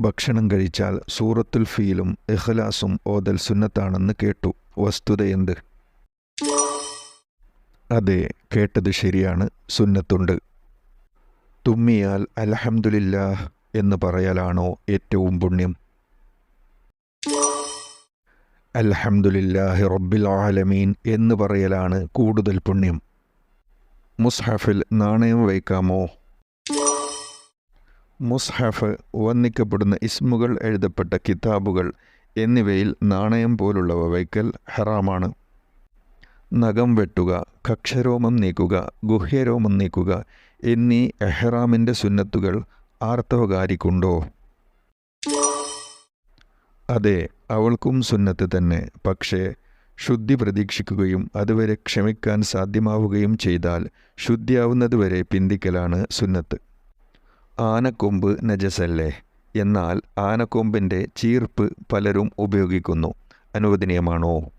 ഭക്ഷണം കഴിച്ചാൽ സൂറത്തുൽ ഫീലും ഇഖ്ലാസും ഓതൽ സുന്നത്താണെന്ന് കേട്ടു. വസ്തുതയെന്ത് അതെ കേട്ടത് ശരിയാണ്. സുന്നത്തുണ്ട്. തുമ്മിയാൽ അൽഹംദുലില്ലാഹ് എന്ന് പറയലാണോ ഏറ്റവും പുണ്യം? അൽഹംദുലില്ലാഹി റബ്ബിൽ ആലമീൻ എന്ന് പറയലാണ് കൂടുതൽ പുണ്യം. മുസ്ഹഫിൽ നാണയം വയ്ക്കാമോ? മുസ്ഹഫ് വന്നിക്കപ്പെടുന്ന ഇസ്മുകൾ എഴുതപ്പെട്ട കിതാബുകൾ എന്നിവയിൽ നാണയം പോലുള്ളവ വയ്ക്കൽ ഹറാമാണ്. നഖം വെട്ടുക കക്ഷരോമം നീക്കുക ഗുഹ്യരോമം നീക്കുക എന്നീ എഹ്റാമിന്റെ സുന്നത്തുകൾ ആർത്തവകാരിക്കുണ്ടോ? അതെ അവൾക്കും സുന്നത്ത് തന്നെ. പക്ഷേ ശുദ്ധി പ്രതീക്ഷിക്കുകയും അതുവരെ ക്ഷമിക്കാൻ സാധ്യമാവുകയും ചെയ്താൽ ശുദ്ധിയാവുന്നതുവരെ പിന്തിക്കലാണ് സുന്നത്ത്. ആനക്കൊമ്പ് നജസല്ലേ? എന്നാൽ ആനക്കൊമ്പിന്റെ ചീർപ്പ് പലരും ഉപയോഗിക്കുന്നു. അനുവദനീയമാണോ?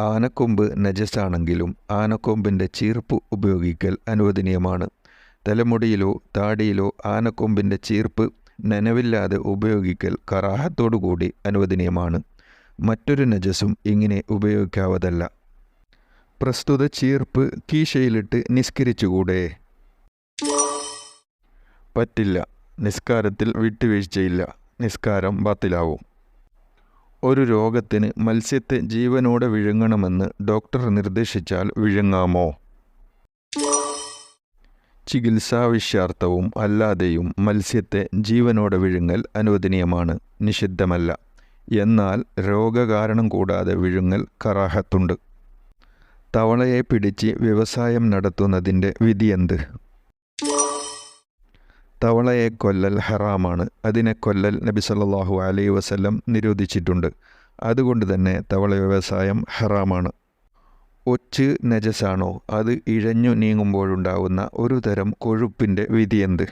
ആനക്കൊമ്പ് നജസാണെങ്കിലും ആനക്കൊമ്പിന്റെ ചീർപ്പ് ഉപയോഗിക്കൽ അനുവദനീയമാണ്. തലമുടിയിലോ താടിയിലോ ആനക്കൊമ്പിന്റെ ചീർപ്പ് നനവില്ലാതെ ഉപയോഗിക്കൽ കറാഹത്തോടുകൂടി അനുവദനീയമാണ്. മറ്റൊരു നജസും ഇങ്ങനെ ഉപയോഗിക്കാവതല്ല. പ്രസ്തുത ചീർപ്പ് കീശയിലിട്ട് നിസ്കരിച്ചുകൂടെ? പറ്റില്ല. നിസ്കാരത്തിൽ വിട്ടുവീഴ്ചയില്ല. നിസ്കാരം ബാത്തിലാവും. ഒരു രോഗത്തിന് മത്സ്യത്തെ ജീവനോടെ വിഴുങ്ങണമെന്ന് ഡോക്ടർ നിർദ്ദേശിച്ചാൽ വിഴുങ്ങാമോ? ചികിത്സാവിശ്യാർത്ഥവും അല്ലാതെയും മത്സ്യത്തെ ജീവനോടെ വിഴുങ്ങൽ അനുവദനീയമാണ്. നിഷിദ്ധമല്ല. എന്നാൽ രോഗകാരണം കൂടാതെ വിഴുങ്ങൽ കറാഹത്തുണ്ട്. തവളയെ പിടിച്ച് വ്യവസായം നടത്തുന്നതിന്റെ വിധിയെന്ത്? തവളയെ കൊല്ലൽ ഹറാമാണ്. അതിനെ കൊല്ലൽ നബി സല്ലാഹു അലൈ വസല്ലം നിരോധിച്ചിട്ടുണ്ട്. അതുകൊണ്ട് തന്നെ തവള വ്യവസായം ഹറാമാണ്. ഒച്ച് നജസാണോ? അത് ഇഴഞ്ഞു നീങ്ങുമ്പോഴുണ്ടാവുന്ന ഒരു തരം കൊഴുപ്പിന്റെ വിധിയെന്ത്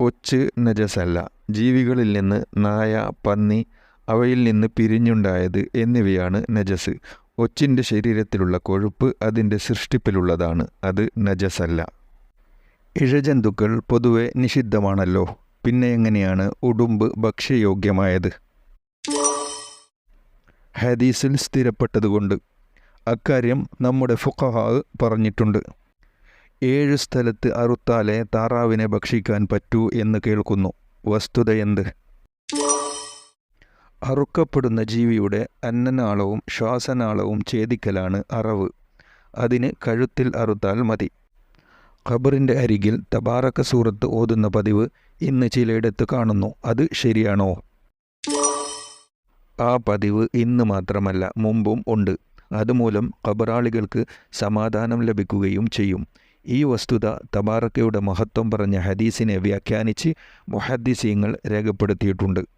ഒച്ച് നജസല്ല. ജീവികളിൽ നിന്ന് നായ പന്നി അവയിൽ നിന്ന് പിരിഞ്ഞുണ്ടായത് എന്നിവയാണ് നജസ്. ഒച്ചിന്റെ ശരീരത്തിലുള്ള കൊഴുപ്പ് അതിന്റെ സൃഷ്ടിപ്പിലുള്ളതാണ്. അത് നജസല്ല. ഇഴജന്തുക്കൾ പൊതുവെ നിഷിദ്ധമാണല്ലോ. പിന്നെ എങ്ങനെയാണ് ഉടുമ്പ് ഭക്ഷ്യയോഗ്യമായത്? ഹദീസിൽ സ്ഥിരപ്പെട്ടതുകൊണ്ട് അക്കാര്യം നമ്മുടെ ഫുഖഹ പറഞ്ഞിട്ടുണ്ട്. ഏഴ് സ്ഥലത്ത് അറുത്താലേ താറാവിനെ ഭക്ഷിക്കാൻ പറ്റൂ എന്ന് കേൾക്കുന്നു. വസ്തുതയെന്ത് അറുക്കപ്പെടുന്ന ജീവിയുടെ അന്നനാളവും ശ്വാസനാളവും ഛേദിക്കലാണ് അറവ്. അതിന് കഴുത്തിൽ അറുത്താൽ മതി. ഖബറിന്റെ അരികിൽ തബാറക്ക സൂറത്ത് ഓതുന്ന പതിവ് ഇന്ന് ചിലയിടത്ത് കാണുന്നു. അത് ശരിയാണോ? ആ പതിവ് ഇന്ന് മാത്രമല്ല മുമ്പും ഉണ്ട്. അതുമൂലം ഖബറാളികൾക്ക് സമാധാനം ലഭിക്കുകയും ചെയ്യും. ഈ വസ്തുത തബാറക്കയുടെ മഹത്വം പറഞ്ഞ ഹദീസിനെ വ്യാഖ്യാനിച്ച് മുഹദ്ദിസീങ്ങൾ രേഖപ്പെടുത്തിയിട്ടുണ്ട്.